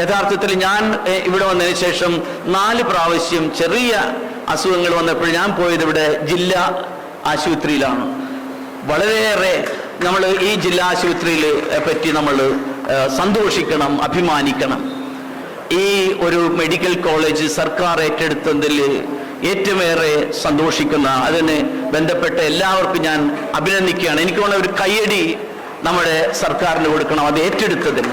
യഥാർത്ഥത്തിൽ ഞാൻ ഇവിടെ വന്നതിന് ശേഷം നാല് പ്രാവശ്യം ചെറിയ അസുഖങ്ങൾ വന്നപ്പോൾ ഞാൻ പോയത് ഇവിടെ ജില്ലാ ആശുപത്രിയിലാണ്. വളരെയേറെ നമ്മൾ ഈ ജില്ലാ ആശുപത്രിയിൽ പറ്റി നമ്മൾ സന്തോഷിക്കണം അഭിമാനിക്കണം. ഈ ഒരു മെഡിക്കൽ കോളേജ് സർക്കാർ ഏറ്റെടുത്തതിൽ ഏറ്റവുമേറെ സന്തോഷിക്കുന്ന അതിന് ബന്ധപ്പെട്ട എല്ലാവർക്കും ഞാൻ അഭിനന്ദിക്കുകയാണ്. എനിക്ക് വേണ്ട ഒരു കയ്യടി നമ്മുടെ സർക്കാരിന് കൊടുക്കണം അത് ഏറ്റെടുത്തതിന്.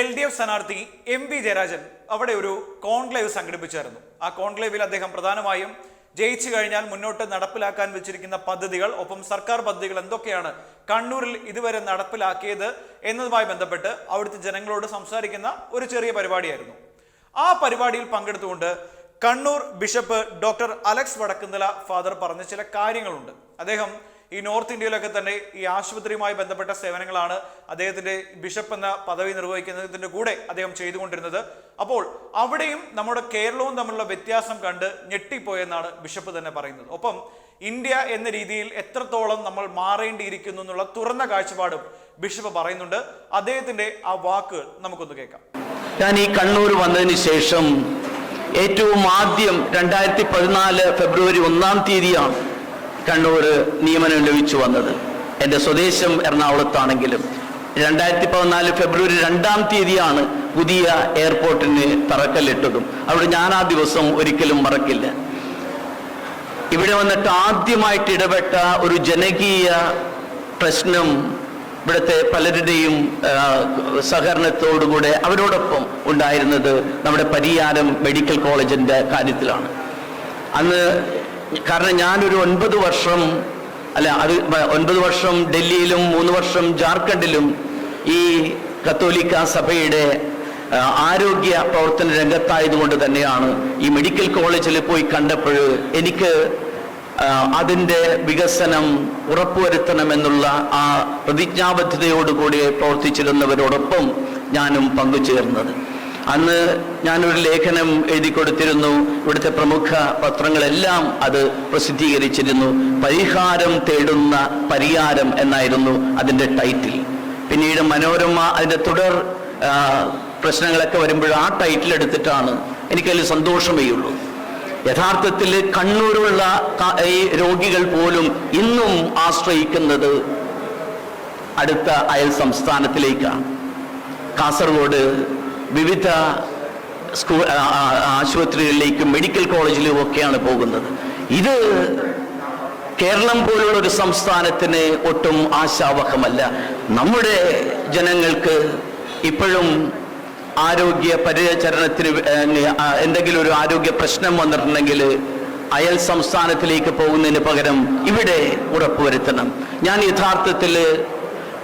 എൽ ഡി എഫ് സ്ഥാനാർത്ഥി എം പി ജയരാജൻ അവിടെ ഒരു കോൺക്ലേവ് സംഘടിപ്പിച്ചായിരുന്നു. ആ കോൺക്ലേവിൽ അദ്ദേഹം പ്രധാനമായും ജയിച്ചു കഴിഞ്ഞാൽ മുന്നോട്ട് നടപ്പിലാക്കാൻ വെച്ചിരിക്കുന്ന പദ്ധതികൾ ഒപ്പം സർക്കാർ പദ്ധതികൾ എന്തൊക്കെയാണ് കണ്ണൂരിൽ ഇതുവരെ നടപ്പിലാക്കിയത് എന്നതുമായി ബന്ധപ്പെട്ട് അവിടുത്തെ ജനങ്ങളോട് സംസാരിക്കുന്ന ഒരു ചെറിയ പരിപാടിയായിരുന്നു. ആ പരിപാടിയിൽ പങ്കെടുത്തുകൊണ്ട് Kannur bishop doctor Alex Vadakkunnila father പറഞ്ഞ ചില കാര്യങ്ങളുണ്ട്. അദ്ദേഹം ഈ നോർത്ത് ഇന്ത്യയിലൊക്കെ തന്നെ ഈ ആശുപത്രിയുമായി ബന്ധപ്പെട്ട സേവനങ്ങളാണ് അദ്ദേഹത്തിന്റെ ബിഷപ്പ് എന്ന പദവി നിർവഹിക്കുന്നതിന്റെ കൂടെ അദ്ദേഹം ചെയ്തുകൊണ്ടിരുന്നത്. അപ്പോൾ അവിടെയും നമ്മുടെ കേരളവും തമ്മിലുള്ള വ്യത്യാസം കണ്ട് ഞെട്ടിപ്പോയെന്നാണ് ബിഷപ്പ് തന്നെ പറയുന്നത്. ഒപ്പം ഇന്ത്യ എന്ന രീതിയിൽ എത്രത്തോളം നമ്മൾ മാറേണ്ടിയിരിക്കുന്നു എന്നുള്ള തുറന്ന കാഴ്ചപ്പാടും ബിഷപ്പ് പറയുന്നുണ്ട്. അദ്ദേഹത്തിന്റെ ആ വാക്ക് നമുക്കൊന്ന് കേൾക്കാം. ഞാൻ ഈ കണ്ണൂർ വന്നതിന് ശേഷം ഏറ്റവും ആദ്യം രണ്ടായിരത്തി പതിനാല് ഫെബ്രുവരി ഒന്നാം തീയതിയാണ് കണ്ണൂർ നിയമനം ലഭിച്ചു വന്നത്. എന്റെ സ്വദേശം എറണാകുളത്താണെങ്കിലും രണ്ടായിരത്തി പതിനാല് ഫെബ്രുവരി രണ്ടാം തീയതിയാണ് പുതിയ എയർപോർട്ടിന് തറക്കല്ലിട്ടതും. അവിടെ ഞാൻ ആ ദിവസം ഒരിക്കലും മറക്കില്ല. ഇവിടെ വന്നിട്ട് ആദ്യമായിട്ട് ഇടപെട്ട ഒരു ജനകീയ പ്രശ്നം ഇവിടുത്തെ പലരുടെയും സഹകരണത്തോടുകൂടെ അവരോടൊപ്പം ഉണ്ടായിരുന്നത് നമ്മുടെ പരിയാരം മെഡിക്കൽ കോളേജിന്റെ കാര്യത്തിലാണ്. അന്ന് കാരണം ഞാനൊരു ഒൻപത് വർഷം അല്ല അത് ഒൻപത് വർഷം ഡൽഹിയിലും മൂന്ന് വർഷം ജാർഖണ്ഡിലും ഈ കത്തോലിക്ക സഭയുടെ ആരോഗ്യ പ്രവർത്തന രംഗത്തായതുകൊണ്ട് തന്നെയാണ് ഈ മെഡിക്കൽ കോളേജിൽ പോയി കണ്ടപ്പോൾ എനിക്ക് അതിന്റെ വികസനം ഉറപ്പുവരുത്തണം എന്നുള്ള ആ പ്രതിജ്ഞാബദ്ധതയോടുകൂടി പ്രവർത്തിച്ചിരുന്നവരോടൊപ്പം ഞാനും പങ്കുചേർന്നത്. അന്ന് ഞാനൊരു ലേഖനം എഴുതി കൊടുത്തിരുന്നു. ഇവിടുത്തെ പ്രമുഖ പത്രങ്ങളെല്ലാം അത് പ്രസിദ്ധീകരിച്ചിരുന്നു. പരിഹാരം തേടുന്ന പരിഹാരം എന്നായിരുന്നു അതിന്റെ ടൈറ്റിൽ. പിന്നീട് മനോരമ അതിന്റെ തുടർ പ്രശ്നങ്ങളൊക്കെ വരുമ്പോൾ ആ ടൈറ്റിൽ എടുത്തിട്ടാണ് എനിക്കതിൽ സന്തോഷമേ ഉള്ളൂ. യഥാർത്ഥത്തിൽ കണ്ണൂരുള്ള ഈ രോഗികൾ പോലും ഇന്നും ആശ്രയിക്കുന്നത് അടുത്ത അയൽ സംസ്ഥാനത്തിലേക്കാണ്. കാസർഗോഡ് വിവിധ സ്കൂ ആശുപത്രികളിലേക്കും മെഡിക്കൽ കോളേജിലും ഒക്കെയാണ് പോകുന്നത്. ഇത് കേരളം പോലുള്ള ഒരു സംസ്ഥാനത്തിന് ഒട്ടും ആശാവഹമല്ല. നമ്മുടെ ജനങ്ങൾക്ക് ഇപ്പോഴും ആരോഗ്യ പരിചരണത്തിന് എന്തെങ്കിലും ഒരു ആരോഗ്യ പ്രശ്നം വന്നിട്ടുണ്ടെങ്കിൽ അയൽ സംസ്ഥാനത്തിലേക്ക് പോകുന്നതിന് പകരം ഇവിടെ ഉറപ്പുവരുത്തണം ഞാൻ യഥാർത്ഥത്തിൽ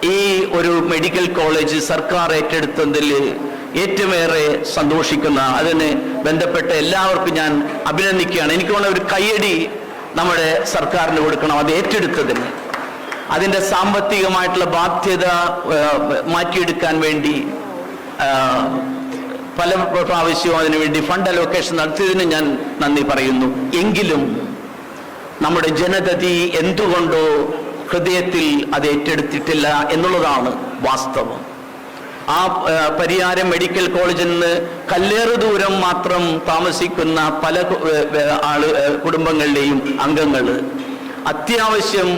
ഈ ഒരു മെഡിക്കൽ കോളേജ് സർക്കാർ ഏറ്റെടുത്തതിൽ ഏറ്റവുമേറെ സന്തോഷിക്കുന്ന അതിന് ബന്ധപ്പെട്ട എല്ലാവർക്കും ഞാൻ അഭിനന്ദിക്കുകയാണ്. എനിക്ക് തോന്നുന്ന ഒരു കയ്യടി നമ്മുടെ സർക്കാരിന് കൊടുക്കണം അത് ഏറ്റെടുത്തതിന്. അതിന്റെ സാമ്പത്തികമായിട്ടുള്ള ബാധ്യത മാറ്റിയെടുക്കാൻ വേണ്ടി പല പ്രാവശ്യവും അതിനുവേണ്ടി ഫണ്ട് അലോക്കേഷൻ നടത്തിയതിന് ഞാൻ നന്ദി പറയുന്നു. എങ്കിലും നമ്മുടെ ജനഗതി എന്തുകൊണ്ടോ ഹൃദയത്തിൽ അത് ഏറ്റെടുത്തിട്ടില്ല എന്നുള്ളതാണ് വാസ്തവം. ആ പരിയാരം മെഡിക്കൽ കോളേജിൽ നിന്ന് കല്ലേറ് ദൂരം മാത്രം താമസിക്കുന്ന പല ആൾ കുടുംബങ്ങളുടെയും അംഗങ്ങൾ. അത്യാവശ്യം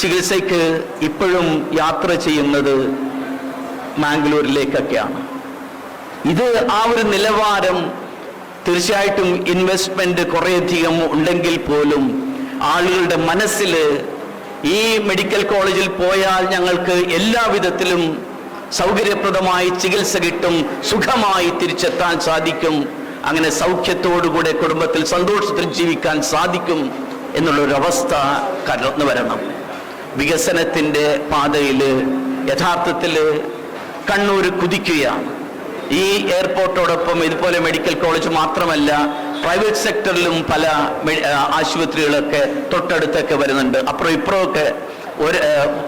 ചികിത്സയ്ക്ക് ഇപ്പോഴും യാത്ര ചെയ്യുന്നത് മാംഗ്ലൂരിലേക്കൊക്കെയാണ്. ഇത് ആ ഒരു നിലവാരം തീർച്ചയായിട്ടും ഇൻവെസ്റ്റ്മെന്റ് കുറേയധികം ഉണ്ടെങ്കിൽ പോലും ആളുകളുടെ മനസ്സിൽ ഈ മെഡിക്കൽ കോളേജിൽ പോയാൽ ഞങ്ങൾക്ക് എല്ലാ വിധത്തിലും സൗകര്യപ്രദമായി ചികിത്സ കിട്ടും സുഖമായി തിരിച്ചെത്താൻ സാധിക്കും. അങ്ങനെ സൗഖ്യത്തോടുകൂടെ കുടുംബത്തിൽ സന്തോഷത്തിൽ ജീവിക്കാൻ സാധിക്കും എന്നുള്ളൊരവസ്ഥ കടന്നു വരണം. വികസനത്തിന്റെ പാതയിൽ യഥാർത്ഥത്തിൽ കണ്ണൂർ കുതിക്കുകയാണ്. ഈ എയർപോർട്ടോടൊപ്പം ഇതുപോലെ മെഡിക്കൽ കോളേജ് മാത്രമല്ല പ്രൈവറ്റ് സെക്ടറിലും പല ആശുപത്രികളൊക്കെ തൊട്ടടുത്തൊക്കെ വരുന്നുണ്ട്. അപ്പുറം ഇപ്പുറമൊക്കെ ഒരു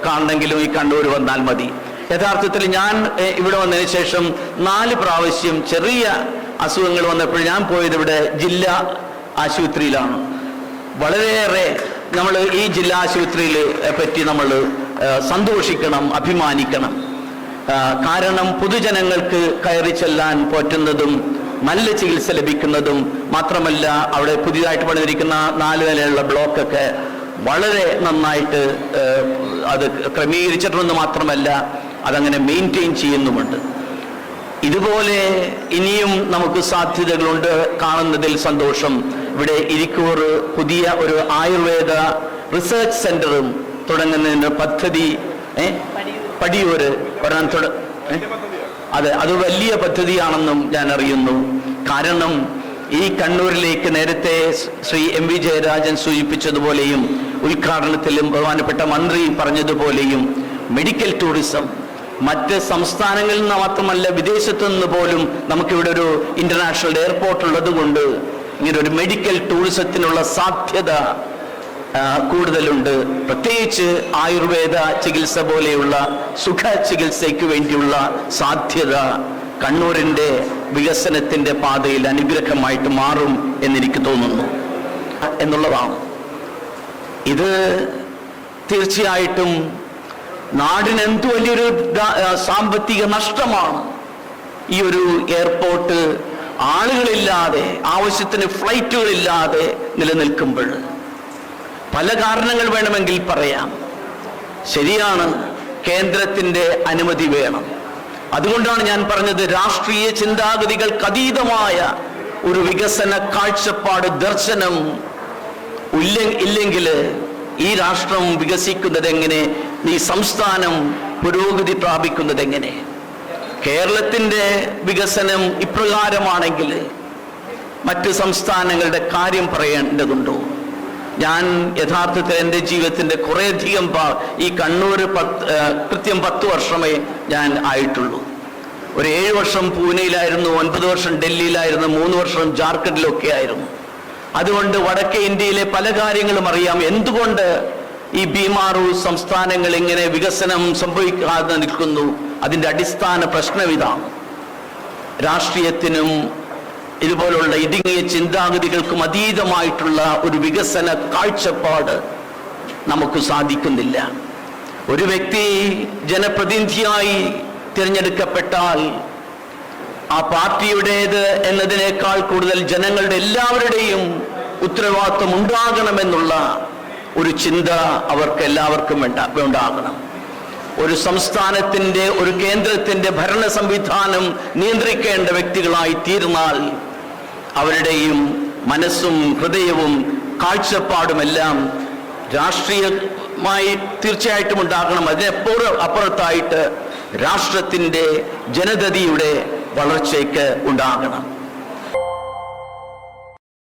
കാണണമെങ്കിലും ഈ കണ്ണൂർ വന്നാൽ മതി. യഥാർത്ഥത്തിൽ ഞാൻ ഇവിടെ വന്നതിന് ശേഷം നാല് പ്രാവശ്യം ചെറിയ അസുഖങ്ങൾ വന്നപ്പോൾ ഞാൻ പോയത് ഇവിടെ ജില്ലാ ആശുപത്രിയിലാണ്. വളരെയേറെ നമ്മൾ ഈ ജില്ലാ ആശുപത്രിയിൽ പറ്റി നമ്മൾ സന്തോഷിക്കണം അഭിമാനിക്കണം. കാരണം പൊതുജനങ്ങൾക്ക് കയറി ചെല്ലാൻ പറ്റുന്നതും നല്ല ചികിത്സ ലഭിക്കുന്നതും മാത്രമല്ല അവിടെ പുതിയതായിട്ട് പണിതിരിക്കുന്ന നാല് നിലയുള്ള ബ്ലോക്കൊക്കെ വളരെ നന്നായിട്ട് അത് ക്രമീകരിച്ചിട്ടുണ്ടെന്ന് മാത്രമല്ല അതങ്ങനെ മെയിന്റെയിൻ ചെയ്യുന്നുമുണ്ട്. ഇതുപോലെ ഇനിയും നമുക്ക് സാധ്യതകളുണ്ട്. കാണുന്നതിൽ സന്തോഷം. ഇവിടെ ഇരിക്കൂർ പുതിയ ഒരു ആയുർവേദ റിസർച്ച് സെന്ററും തുടങ്ങുന്നതിന് പദ്ധതി? പടിയൂര് ഒരാൻ തുട അതെ അത് വലിയ പദ്ധതിയാണെന്നും ഞാൻ അറിയുന്നു. കാരണം ഈ കണ്ണൂരിലേക്ക് നേരത്തെ ശ്രീ എം വി ജയരാജൻ സൂചിപ്പിച്ചതുപോലെയും ഉദ്ഘാടനത്തിലും ബഹുമാനപ്പെട്ട മന്ത്രി പറഞ്ഞതുപോലെയും മെഡിക്കൽ ടൂറിസം മറ്റ് സംസ്ഥാനങ്ങളിൽ നിന്ന് മാത്രമല്ല വിദേശത്തു നിന്ന് പോലും നമുക്കിവിടെ ഒരു ഇന്റർനാഷണൽ എയർപോർട്ട് ഉള്ളത് കൊണ്ട് ഇങ്ങനെ ഒരു മെഡിക്കൽ ടൂറിസത്തിനുള്ള സാധ്യത കൂടുതലുണ്ട്. പ്രത്യേകിച്ച് ആയുർവേദ ചികിത്സ പോലെയുള്ള സുഖ ചികിത്സയ്ക്ക് വേണ്ടിയുള്ള സാധ്യത കണ്ണൂരിന്റെ വികസനത്തിന്റെ പാതയിൽ അനുഗ്രഹമായിട്ട് മാറും എന്നെനിക്ക് തോന്നുന്നു. എന്നുള്ളതാണ്. ഇത് തീർച്ചയായിട്ടും നാടിന് എന്ത് വലിയൊരു സാമ്പത്തിക നഷ്ടമാണ്. ഈ ഒരു എയർപോർട്ട് ആളുകളില്ലാതെ ആവശ്യത്തിന് ഫ്ലൈറ്റുകളില്ലാതെ നിലനിൽക്കുമ്പോൾ പല കാരണങ്ങൾ വേണമെങ്കിൽ പറയാം. ശരിയാണ് കേന്ദ്രത്തിന്റെ അനുമതി വേണം. അതുകൊണ്ടാണ് ഞാൻ പറഞ്ഞത് രാഷ്ട്രീയ ചിന്താഗതികൾക്ക് അതീതമായ ഒരു വികസന കാഴ്ചപ്പാട് ദർശനം ഇല്ലെങ്കിൽ ഈ രാഷ്ട്രം വികസിക്കുന്നത് എങ്ങനെ ഈ സംസ്ഥാനം പുരോഗതി പ്രാപിക്കുന്നത് എങ്ങനെ? കേരളത്തിന്റെ വികസനം ഇപ്രകാരമാണെങ്കിൽ മറ്റ് സംസ്ഥാനങ്ങളുടെ കാര്യം പറയേണ്ടതുണ്ടോ? ഞാൻ യഥാർത്ഥത്തിൽ എന്റെ ജീവിതത്തിന്റെ കുറേയധികം ഈ കണ്ണൂർ പത്ത് കൃത്യം പത്ത് വർഷമേ ഞാൻ ആയിട്ടുള്ളൂ. ഒരു ഏഴ് വർഷം പൂനെയിലായിരുന്നു ഒൻപത് വർഷം ഡൽഹിയിലായിരുന്നു മൂന്ന് വർഷം ജാർഖണ്ഡിലൊക്കെ ആയിരുന്നു. അതുകൊണ്ട് വടക്കേ ഇന്ത്യയിലെ പല കാര്യങ്ങളും അറിയാം. എന്തുകൊണ്ട് ഈ ബീമാറു സംസ്ഥാനങ്ങൾ ഇങ്ങനെ വികസനം സംഭവിക്കാതെ നിൽക്കുന്നു. അതിന്റെ അടിസ്ഥാന പ്രശ്നം രാഷ്ട്രീയത്തിനും ഇതുപോലുള്ള ഇടുങ്ങിയ ചിന്താഗതികൾക്കും അതീതമായിട്ടുള്ള ഒരു വികസന കാഴ്ചപ്പാട് നമുക്ക് സാധിക്കുന്നില്ല. ഒരു വ്യക്തി ജനപ്രതിനിധിയായി തിരഞ്ഞെടുക്കപ്പെട്ടാൽ ആ പാർട്ടിയുടേത് എന്നതിനേക്കാൾ കൂടുതൽ ജനങ്ങളുടെ എല്ലാവരുടെയും ഉത്തരവാദിത്വം ഉണ്ടാകണമെന്നുള്ള ഒരു ചിന്ത അവർക്ക് എല്ലാവർക്കും ഉണ്ടാകണം ഒരു സംസ്ഥാനത്തിന്റെ ഒരു കേന്ദ്രത്തിന്റെ ഭരണ സംവിധാനം നിയന്ത്രിക്കേണ്ട വ്യക്തികളായി തീർന്നാൽ അവരുടെയും മനസ്സും ഹൃദയവും കാഴ്ചപ്പാടുമെല്ലാം രാഷ്ട്രീയമായി തീർച്ചയായിട്ടും ഉണ്ടാകണം. അതിനെപ്പോഴും അപ്പുറത്തായിട്ട് രാഷ്ട്രത്തിന്റെ ജനതയുടെ വളർച്ചയ്ക്ക് ഉണ്ടാകണം.